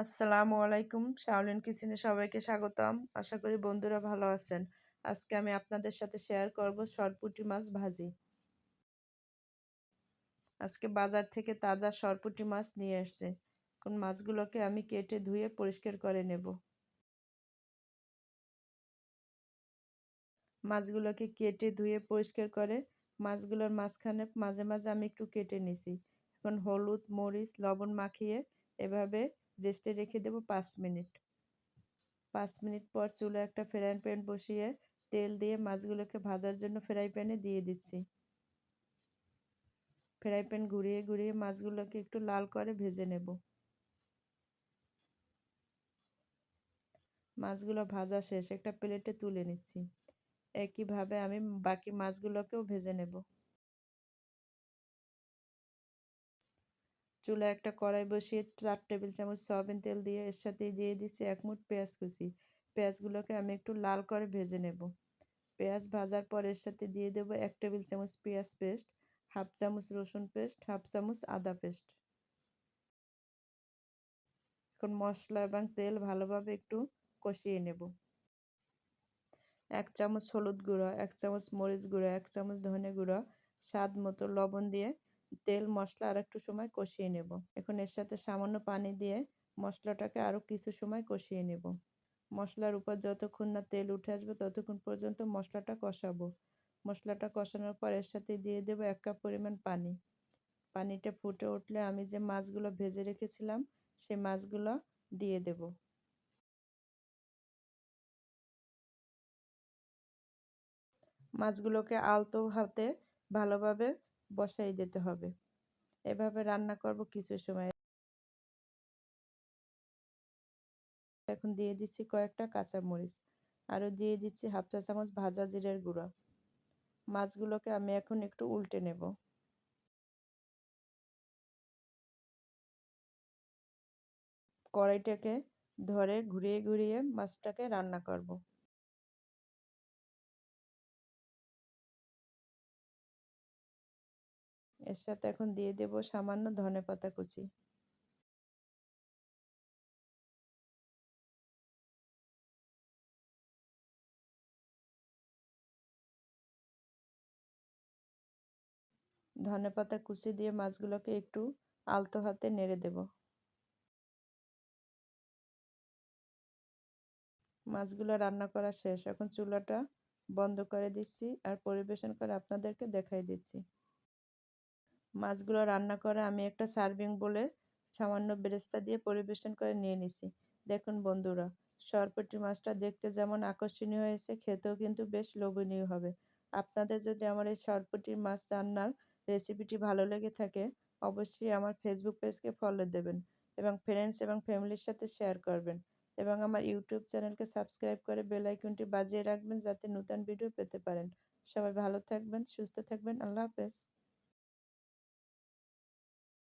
আসসালামু আলাইকুম। শাওলিন কিচেনে সবাইকে স্বাগতম। আশা করি বন্ধুরা ভালো আছেন। আজকে আমি আপনাদের সাথে শেয়ার করব সরপুটি মাছ ভাজি। আজকে বাজার থেকে তাজা সরপুটি মাছ নিয়ে এসছে। কোন মাছগুলোকে আমি কেটে ধুয়ে পরিষ্কার করে নেব। মাছগুলোকে কেটে ধুয়ে পরিষ্কার করে মাছগুলোর মাঝখানে মাঝে মাঝে আমি একটু কেটে নিছি। এখন হলুদ, মরিচ, লবণ মাখিয়ে এভাবে রেস্টে রেখে দেব পাঁচ মিনিট। পাঁচ মিনিট পর চুলো একটা ফ্রাই প্যান বসিয়ে তেল দিয়ে মাছগুলোকে ভাজার জন্য ফ্রাই প্যানে দিয়ে দিচ্ছি। ফ্রাই প্যান ঘুরিয়ে ঘুরিয়ে মাছগুলোকে একটু লাল করে ভেজে নেব। মাছগুলো ভাজা শেষ, একটা প্লেটে তুলে নিচ্ছি। একইভাবে আমি বাকি মাছগুলোকেও ভেজে নেব। চুলা একটা কড়াই বসিয়ে চার টেবিল চামচ সয়াবিন তেল দিয়ে এর সাথে দিয়ে দিচ্ছি এক মুঠ পেঁয়াজ কুচি। পেঁয়াজগুলোকে আমি একটু লাল করে ভেজে নেব। পেঁয়াজ ভাজার পর এর সাথে দিয়ে দেবো এক টেবিল চামচ পেঁয়াজ পেস্ট, হাফ চামচ রসুন পেস্ট, হাফ চামচ আদা পেস্ট। এখন মশলা এবং তেল ভালোভাবে একটু কষিয়ে নেব। এক চামচ হলুদ গুঁড়ো, এক চামচ মরিচ গুঁড়ো, এক চামচ ধনে গুঁড়ো, স্বাদ মতো লবণ দিয়ে তেল মশলা আর একটু সময় কষিয়ে নেব। এখন এর সাথে সামান্য পানি দিয়ে মশলাটাকে আরও কিছু সময় কষিয়ে নেব। মশলার উপর যতক্ষণ না তেল উঠে আসবে ততক্ষণ পর্যন্ত মশলাটা কষাবো। মশলাটা কষানোর পর এর সাথে দিয়ে দেবো এক কাপ পরিমাণ পানি। পানিটা ফুটে উঠলে আমি যে মাছগুলো ভেজে রেখেছিলাম, সেই মাছগুলো দিয়ে দেব। মাছগুলোকে আলতো হাতে ভালোভাবে বসাই দিতে হবে। এভাবে রান্না করব কিছু সময়। এখন দিয়ে দিচ্ছি কয়েকটা কাঁচামরিচ। আরও দিয়ে দিচ্ছি হাফ চা চামচ ভাজা জিরের গুঁড়া। মাছগুলোকে আমি এখন একটু উল্টে নেব। কড়াইটাকে ধরে ঘুরিয়ে ঘুরিয়ে মাছটাকে রান্না করব। এর সাথে এখন দিয়ে দেব সামান্য ধনে পাতা কুচি। ধনে পাতা কুচি দিয়ে মাছগুলোকে একটু আলতো হাতে নেড়ে দেব। মাছগুলো রান্না করা শেষ। এখন চুলাটা বন্ধ করে দিচ্ছি আর পরিবেশন করে আপনাদেরকে দেখাই দিচ্ছি। মাছগুলো রান্না করে আমি একটা সার্ভিং বলে সামান্য বেরেস্তা দিয়ে পরিবেশন করে নিয়ে নিছি। দেখুন বন্ধুরা, সরপটি মাছটা দেখতে যেমন আকর্ষণীয় হয়েছে, খেতেও কিন্তু বেশ লোভনীয় হবে। আপনাদের যদি আমার এই সরপটির মাছ রান্নার রেসিপিটি ভালো লেগে থাকে, অবশ্যই আমার ফেসবুক পেজকে ফলো দেবেন এবং ফ্রেন্ডস এবং ফ্যামিলির সাথে শেয়ার করবেন এবং আমার ইউটিউব চ্যানেলকে সাবস্ক্রাইব করে বেল আইকনটি বাজিয়ে রাখবেন যাতে নতুন ভিডিও পেতে পারেন। সবাই ভালো থাকবেন, সুস্থ থাকবেন, আল্লাহ হাফেজ।